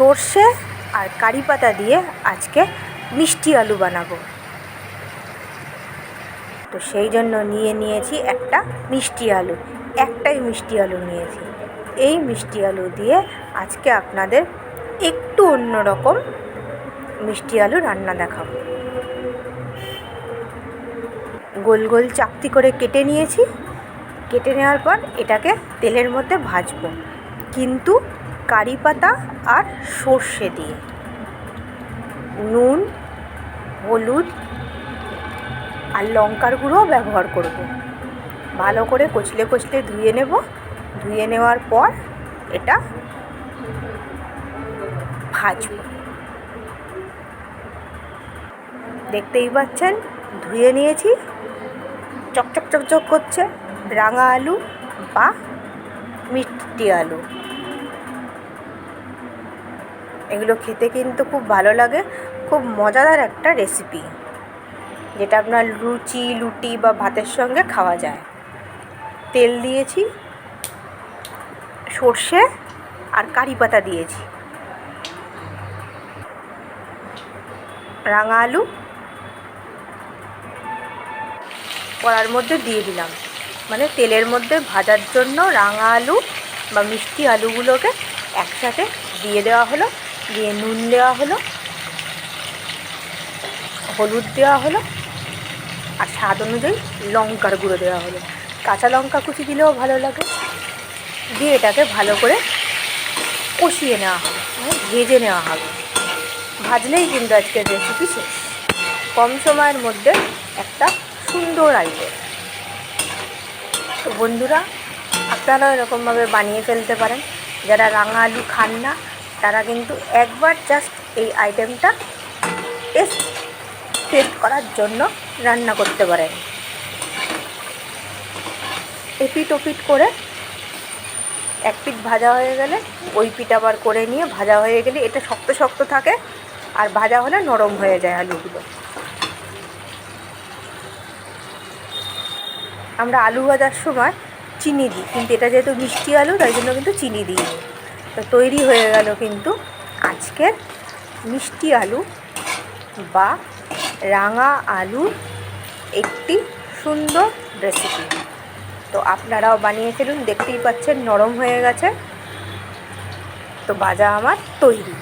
সর্ষে আর কারি পাতা দিয়ে আজকে মিষ্টি আলু বানাবো। তো সেই জন্য নিয়ে নিয়েছি একটা মিষ্টি আলু, একটাই মিষ্টি আলু নিয়েছি। এই মিষ্টি আলু দিয়ে আজকে আপনাদের একটু অন্যরকম মিষ্টি আলু রান্না দেখাবো। গোল গোল চাকতি করে কেটে নিয়েছি। কেটে নেওয়ার পর এটাকে তেলের মধ্যে ভাজবো। কিন্তু কারি পাতা আর সর্ষে দিয়ে। নুন, হলুদ আর লঙ্কার গুঁড়োও ব্যবহার করব। ভালো করে কচলে কচলে ধুয়ে নেব। ধুয়ে নেওয়ার পর এটা ভাজব। দেখতেই পাচ্ছেন, ধুয়ে নিয়েছি। চকচক চকচক করছে রাঙা আলু বা মিষ্টি আলু। এগুলো খেতে কিন্তু খুব ভালো লাগে। খুব মজাদার একটা রেসিপি যেটা আপনার লুচি, লুটি বা ভাতের সঙ্গে খাওয়া যায়। তেল দিয়েছি, সর্ষে আর কারি পাতা দিয়েছি। রাঙা আলু কড়ার মধ্যে দিয়ে দিলাম। মানে তেলের মধ্যে ভাজার জন্য রাঙা আলু বা মিষ্টি আলুগুলোকে একসাথে দিয়ে দেওয়া হলো। দিয়ে নুন দেওয়া হলো, হলুদ দেওয়া হলো, আর স্বাদ অনুযায়ী লঙ্কার গুঁড়ো দেওয়া হলো। কাঁচা লঙ্কা কুচি দিলেও ভালো লাগে। দিয়ে এটাকে ভালো করে কষিয়ে নেওয়া হবে মানে ভেজে নেওয়া হবে। ভাজলেই কিন্তু আজকের রেসিপি শেষ। কম সময়ের মধ্যে একটা সুন্দর আইটেম তো বন্ধুরা, আপনারাও এরকমভাবে বানিয়ে ফেলতে পারেন। যারা রাঙা আলু খান না তারা কিন্তু একবার জাস্ট এই আইটেমটা টেস্ট টেস্ট করার জন্য রান্না করতে পারেন এপিট ওপিট করে এক পিঠ ভাজা হয়ে গেলে ওই পিঠ আবার করে নিয়ে ভাজা হয়ে গেলে এটা শক্ত শক্ত থাকে আর ভাজা হলে নরম হয়ে যায় আলুগুলো। আমরা আলু ভাজার সময় চিনি দিই, কিন্তু এটা যেহেতু মিষ্টি আলু, তাই জন্য কিন্তু চিনি দিই তো তৈরি হয়ে গেল কিন্তু আজকের মিষ্টি আলু বা রাঙা আলুর একটি সুন্দর রেসিপি তো আপনারাও বানিয়ে ফেলুন, দেখতেই পাচ্ছেন নরম হয়ে গেছে। তো বাজা আমার তৈরি।